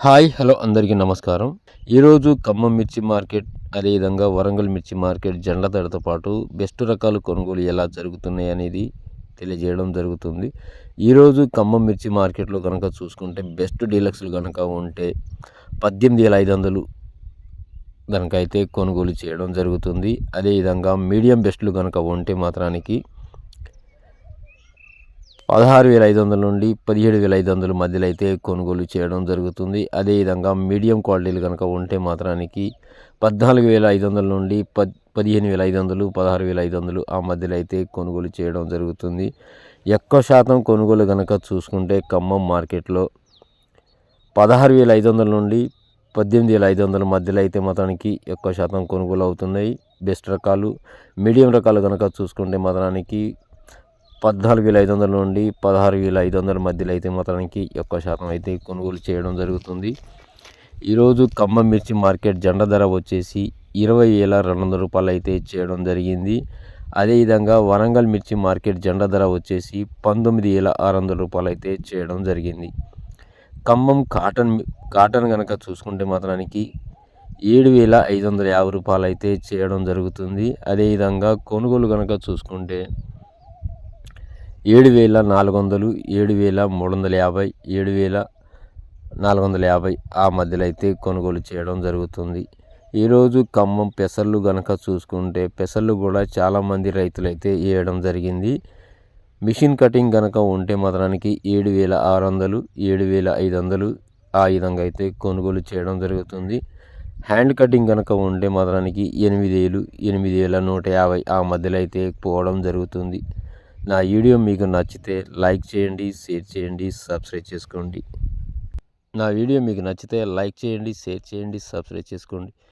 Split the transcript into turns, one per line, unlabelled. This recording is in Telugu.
హాయ్ హలో అందరికీ నమస్కారం. ఈరోజు ఖమ్మం మిర్చి మార్కెట్ అదేవిధంగా వరంగల్ మిర్చి మార్కెట్ జెండ ధరతో పాటు బెస్ట్ రకాలు కొనుగోలు ఎలా జరుగుతున్నాయి అనేది తెలియజేయడం జరుగుతుంది. ఈరోజు ఖమ్మం మిర్చి మార్కెట్లో కనుక చూసుకుంటే బెస్ట్ డీలక్స్లు కనుక ఉంటే పద్దెనిమిది వేల ఐదు వందలు కనుక అయితే కొనుగోలు చేయడం జరుగుతుంది. అదేవిధంగా మీడియం బెస్ట్లు కనుక ఉంటే మాత్రానికి పదహారు వేల ఐదు వందల నుండి పదిహేడు వేల ఐదు వందల మధ్యలో అయితే కొనుగోలు చేయడం జరుగుతుంది. అదేవిధంగా మీడియం క్వాలిటీలు కనుక ఉంటే మాత్రానికి పద్నాలుగు వేల ఐదు వందల నుండి పద్ పదిహేను వేల ఐదు వందలు పదహారు వేల ఐదు వందలు ఆ మధ్యలో అయితే కొనుగోలు చేయడం జరుగుతుంది. ఎక్కువ శాతం కొనుగోలు కనుక చూసుకుంటే ఖమ్మం మార్కెట్లో పదహారు వేల ఐదు వందల నుండి పద్దెనిమిది వేల ఐదు వందల మధ్యలో అయితే మాత్రానికి ఎక్కువ శాతం కొనుగోలు అవుతున్నాయి. బెస్ట్ రకాలు మీడియం రకాలు కనుక చూసుకుంటే మాత్రానికి పద్నాలుగు వేల ఐదు వందల నుండి పదహారు వేల ఐదు వందల మధ్యలో అయితే మాత్రానికి ఎక్కువ శాతం అయితే కొనుగోలు చేయడం జరుగుతుంది. ఈరోజు ఖమ్మం మిర్చి మార్కెట్ జెండ ధర వచ్చేసి ఇరవై వేల రెండు వందల రూపాయలు అయితే చేయడం జరిగింది. అదేవిధంగా వరంగల్ మిర్చి మార్కెట్ జెండా ధర వచ్చేసి పంతొమ్మిది వేల ఆరు వందల రూపాయలు అయితే చేయడం జరిగింది. ఖమ్మం కాటన్ కాటన్ కనుక చూసుకుంటే మాత్రానికి ఏడు వేల ఐదు వందల యాభై రూపాయలు అయితే చేయడం జరుగుతుంది. అదేవిధంగా కొనుగోలు కనుక చూసుకుంటే ఏడు వేల నాలుగు వందలు ఏడు వేల మూడు వందల యాభై ఏడు వేల నాలుగు వందల యాభై ఆ మధ్యలో అయితే కొనుగోలు చేయడం జరుగుతుంది. ఈరోజు ఖమ్మం పెసర్లు కనుక చూసుకుంటే పెసర్లు కూడా చాలామంది రైతులు అయితే వేయడం జరిగింది. మిషన్ కటింగ్ కనుక ఉంటే మాత్రానికి ఏడు వేల ఆరు వందలు ఏడు వేల ఐదు వందలు ఆ విధంగా అయితే కొనుగోలు చేయడం జరుగుతుంది. హ్యాండ్ కటింగ్ కనుక ఉంటే మాత్రానికి ఎనిమిది వేలు ఎనిమిది వేల నూట యాభై ఆ మధ్యలో అయితే పోవడం జరుగుతుంది. నా వీడియో మీకు నచ్చితే లైక్ చేయండి షేర్ చేయండి సబ్స్క్రైబ్ చేసుకోండి. నా వీడియో మీకు నచ్చితే లైక్ చేయండి షేర్ చేయండి సబ్స్క్రైబ్ చేసుకోండి.